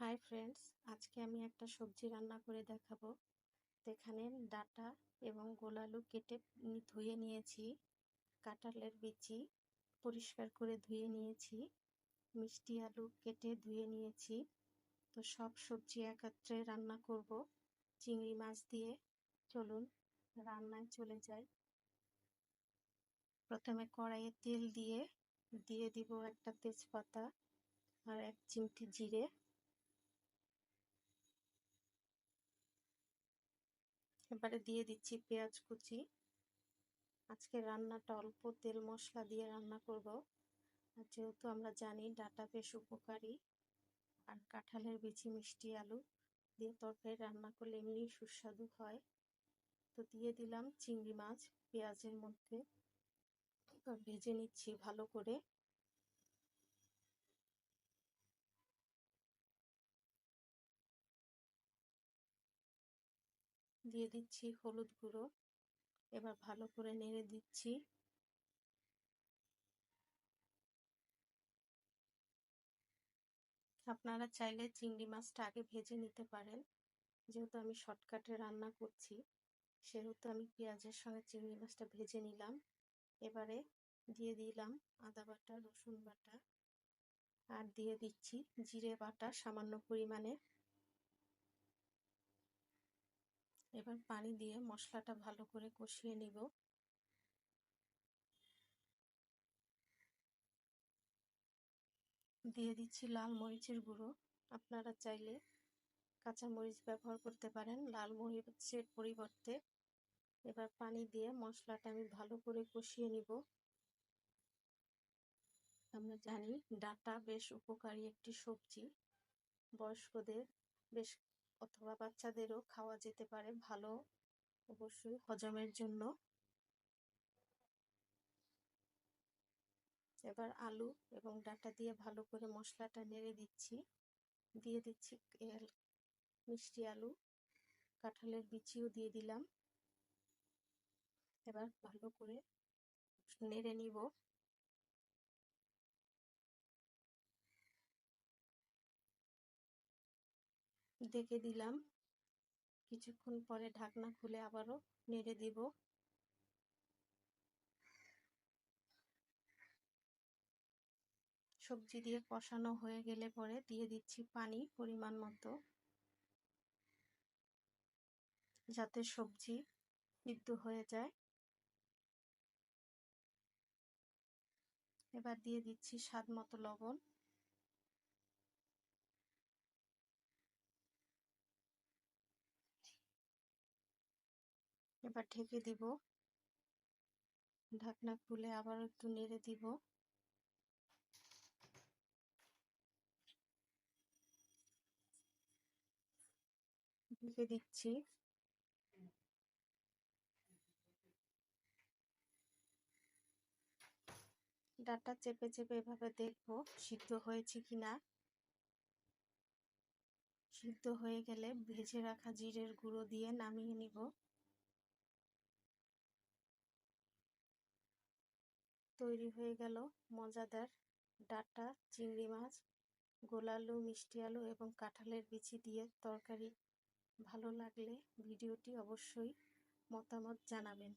Hi friends আজকে আমি একটা সবজি রান্না করে দেখাবো। এখানে ডাটা এবং গোলালু কেটে ধুয়ে নিয়েছি, কাঁঠালের বিচি পরিষ্কার করে ধুয়ে নিয়েছি, মিষ্টি আলু কেটে ধুয়ে নিয়েছি। তো সব সবজি একত্রে রান্না করব চিংড়ি মাছ দিয়ে। চলুন রান্নায় চলে যাই। প্রথমে কড়াইয়ে তেল দিয়ে দিয়ে দিব একটা তেজপাতা আর এক চিমটি জিরে। এবারে দিয়ে দিচ্ছি পেঁয়াজ কুচি। আজকে রান্নাটা অল্প তেল মশলা দিয়ে রান্না করব। আর যেহেতু আমরা জানি ডাটা বেশ উপকারী, আর কাঁঠালের বিচি মিষ্টি আলু দিয়ে তরকারি রান্না করলে এমনি সুস্বাদু হয়। তো দিয়ে দিলাম চিংড়ি মাছ পেঁয়াজের মধ্যে। ভেজে নিচ্ছি ভালো করে। দিয়ে দিচ্ছি হলুদ গুঁড়ো। এবার ভালো করে নেড়ে দিচ্ছি। আপনারা চাইলে চিংড়ি মাছটা আগে ভেজে নিতে পারেন। যেহেতু আমি শর্টকাটে রান্না করছি, সেহেতু আমি পেঁয়াজের সঙ্গে চিংড়ি মাছটা ভেজে নিলাম। এবারে দিয়ে দিলাম আদা বাটা, রসুন বাটা। আর দিয়ে দিচ্ছি জিরে বাটা সামান্য পরিমাণে। এবার পানি দিয়ে মশলাটা ভালো করে কষিয়ে নিব। দিয়ে দিচ্ছি লাল মরিচের গুঁড়ো। আপনারা চাইলে কাঁচা মরিচ ব্যবহার করতে পারেন, লাল মরিচের পরিবর্তে। এবার পানি দিয়ে মশলাটা আমি ভালো করে কষিয়ে নিব। আমরা জানি ডাটা বেশ উপকারী একটি সবজি। বয়স্কদের বেশ অথবা বাচ্চাদেরও খাওয়া যেতে পারে ভালো অবশ্যই হজমের জন্য। এবার আলু এবং ডাটা দিয়ে ভালো করে মশলাটা নেড়ে দিচ্ছি। দিয়ে দিচ্ছি মিষ্টি আলু, কাঁঠালের বিচিও দিয়ে দিলাম। এবার ভালো করে নেড়ে নিব। ডেকে দিলাম। কিছুক্ষণ পরে ঢাকনা খুলে আবারও নেড়ে দিব। সবজি দিয়ে কষানো হয়ে গেলে পরে দিয়ে দিচ্ছি পানি পরিমাণ মতো। যাতে সবজি সিদ্ধ হয়ে যায়। এবার দিয়ে দিচ্ছি স্বাদ মতো লবণ। এবার ঢেকে দিব। ঢাকনা খুলে আবার একটু নেড়ে দিব। ঢেকে দিচ্ছি। ডাটা চেপে চেপে এভাবে দেখব সিদ্ধ হয়েছে কিনা। সিদ্ধ হয়ে গেলে ভেজে রাখা জিরের গুঁড়ো দিয়ে নামিয়ে নিব। তৈরি হয়ে গেল মজাদার ডাটা, চিংড়ি মাছ গোলালু মিষ্টি আলু এবং কাঁঠালের বিচি দিয়ে তরকারি। ভালো লাগলে ভিডিওটি অবশ্যই মতামত জানাবেন।